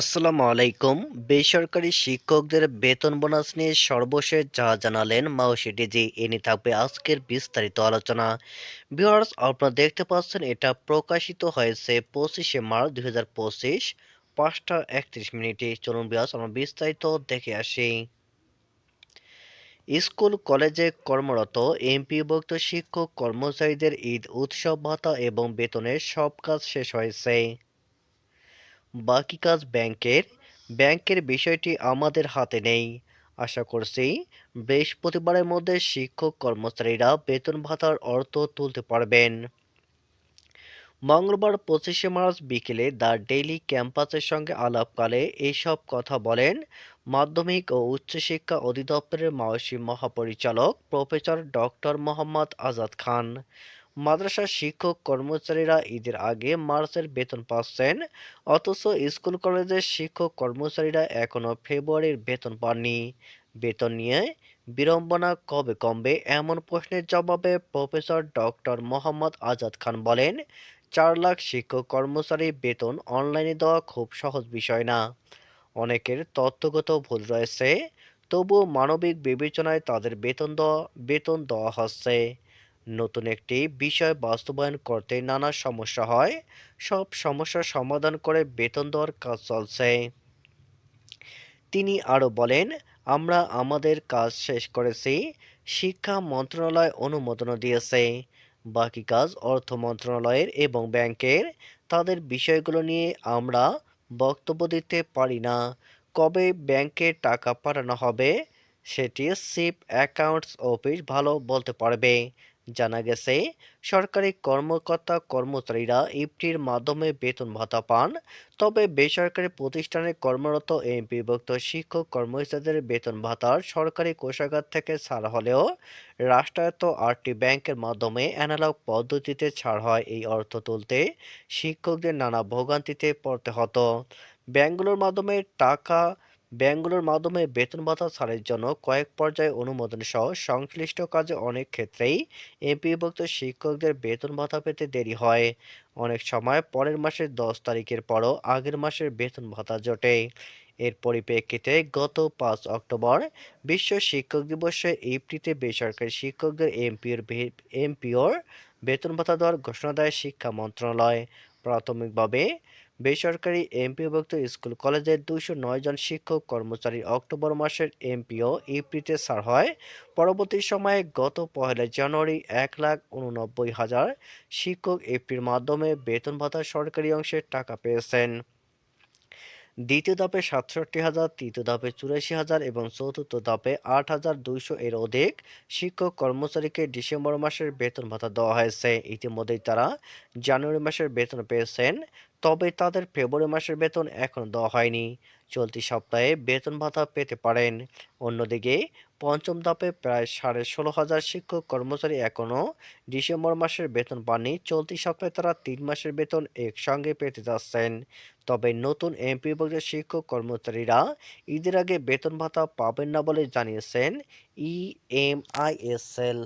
আসসালামু আলাইকুম। বেসরকারি শিক্ষকদের বেতন বোনাস নিয়ে সর্বশেষ যা জানালেন মাওসি ডিজি। এ নিয়ে থাকবে আজকের বিস্তারিত আলোচনা। ভিউয়ার্স, আপনারা দেখতে পাচ্ছেন এটা প্রকাশিত হয়েছে পঁচিশে মার্চ দুই হাজার পঁচিশ, পাঁচটা একত্রিশ মিনিটে। চলুন ভিউয়ার্স, আমরা বিস্তারিত দেখে আসি। স্কুল, কলেজে কর্মরত এমপিভুক্ত শিক্ষক কর্মচারীদের ঈদ, উৎসব, ভাতা এবং বেতনের সব কাজ শেষ হয়েছে। বাকি কাজ ব্যাংকের। ব্যাংকের বিষয়টি আমাদের হাতে নেই। আশা করছি বৃহস্পতিবারের মধ্যে শিক্ষক কর্মচারীরা বেতন ভাতার অর্থ তুলতে পারবেন। মঙ্গলবার পঁচিশে মার্চ বিকেলে দ্য ডেইলি ক্যাম্পাসের সঙ্গে আলাপকালে এইসব কথা বলেন মাধ্যমিক ও উচ্চশিক্ষা অধিদপ্তরের মাওসী মহাপরিচালক প্রফেসর ডক্টর মোহাম্মদ আজাদ খান। মাদ্রাসার শিক্ষক কর্মচারীরা ঈদের আগে মার্চের বেতন পাচ্ছেন, অথচ স্কুল কলেজের শিক্ষক কর্মচারীরা এখনও ফেব্রুয়ারির বেতন পাননি। বেতন নিয়ে বিড়ম্বনা কবে কমবে এমন প্রশ্নের জবাবে প্রফেসর ডক্টর মোহাম্মদ আজাদ খান বলেন, চার লাখ শিক্ষক কর্মচারী বেতন অনলাইনে দেওয়া খুব সহজ বিষয় না। অনেকের তথ্যগত ভুল রয়েছে, তবুও মানবিক বিবেচনায় তাদের বেতন দেওয়া বেতন দেওয়া হচ্ছে। নতুন একটি বিষয় বাস্তবায়ন করতে নানা সমস্যা হয়। সব সমস্যার সমাধান করে বেতন দেওয়ার কাজ চলছে। তিনি আরও বলেন, আমরা আমাদের কাজ শেষ করেছি। শিক্ষা মন্ত্রণালয় অনুমোদনও দিয়েছে। বাকি কাজ অর্থ মন্ত্রণালয়ের এবং ব্যাংকের। তাদের বিষয়গুলো নিয়ে আমরা বক্তব্য দিতে পারি না। কবে ব্যাংকে টাকা পাঠানো হবে, সেটি চিফ অ্যাকাউন্টস অফিস ভালো বলতে পারবে। জানা গেছে, সরকারি কর্মকর্তা কর্মচারীরা ইফটির মাধ্যমে বেতন ভাতা পান, তবে বেসরকারি প্রতিষ্ঠানে কর্মরত এমপিভুক্ত শিক্ষক কর্মচারীদের বেতন ভাতার সরকারি কোষাগার থেকে ছাড় হলেও রাষ্ট্রায়ত্ত আটটি ব্যাংকের মাধ্যমে অ্যানালগ পদ্ধতিতে ছাড় হয় এই অর্থ তুলতে শিক্ষকদের নানা ভোগান্তিতে পড়তে হতো। ব্যাংকগুলোর মাধ্যমে টাকা ব্যাংকগুলোর মাধ্যমে বেতন ভাতা ছাড়ের জন্য কয়েক পর্যায়ে অনুমোদন সহ সংশ্লিষ্ট কাজে অনেক ক্ষেত্রেই এমপিভুক্ত শিক্ষকদের বেতন ভাতা পেতে দেরি হয়। অনেক সময় পরের মাসের দশ তারিখের পরও আগের মাসের বেতন ভাতা জোটে। এর পরিপ্রেক্ষিতে গত পাঁচ অক্টোবর বিশ্ব শিক্ষক দিবসে ইফটিতে বেসরকারি শিক্ষকদের এমপিওর এমপিওর বেতন ভাতা দেওয়ার ঘোষণা দেয় শিক্ষা মন্ত্রণালয়। প্রাথমিকভাবে বেসরকারি এমপিওভুক্ত স্কুল কলেজের দুইশো নয় জন শিক্ষক কর্মচারী অক্টোবর মাসের এমপিও ইপ্রিতে সার হয়। পরবর্তী সময়ে গত পহেলা জানুয়ারি এক লাখ উননব্বই হাজার শিক্ষক এপ্রির মাধ্যমে বেতন ভাতা সরকারি অংশের টাকা পেয়েছেন। দ্বিতীয় ধাপে সাতষট্টি হাজার, তৃতীয় ধাপে চুরাশি হাজার এবং চতুর্থ ধাপে আট হাজার দুইশো এর অধিক শিক্ষক কর্মচারীকে ডিসেম্বর মাসের বেতন ভাতা দেওয়া হয়েছে। ইতিমধ্যেই তারা জানুয়ারি মাসের বেতন পেয়েছেন, তবে তাদের ফেব্রুয়ারি মাসের বেতন এখনও দেওয়া হয়নি। চলতি সপ্তাহে বেতন ভাতা পেতে পারেন। অন্যদিকে, পঞ্চম ধাপে প্রায় সাড়ে ষোলো হাজার শিক্ষক কর্মচারী এখনও ডিসেম্বর মাসের বেতন পাননি। চলতি সপ্তাহে তারা তিন মাসের বেতন একসঙ্গে পেতে যাচ্ছেন। তবে নতুন এমপি এমপিভুক্ত শিক্ষক কর্মচারীরা ঈদের আগে বেতন ভাতা পাবেন না বলে জানিয়েছেন ইএমআইএসএল।